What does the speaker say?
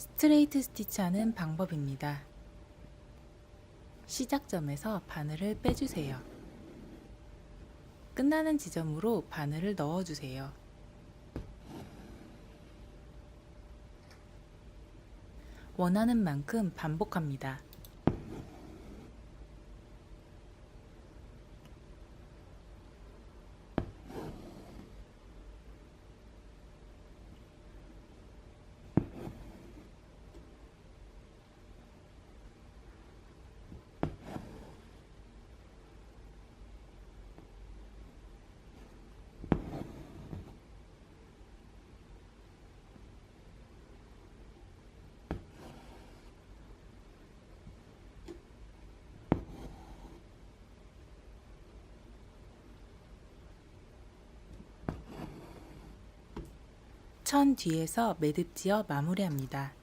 스트레이트 스티치하는 방법입니다. 시작점에서 바늘을 빼주세요. 끝나는 지점으로 바늘을 넣어주세요. 원하는 만큼 반복합니다. 천 뒤에서 매듭지어 마무리합니다.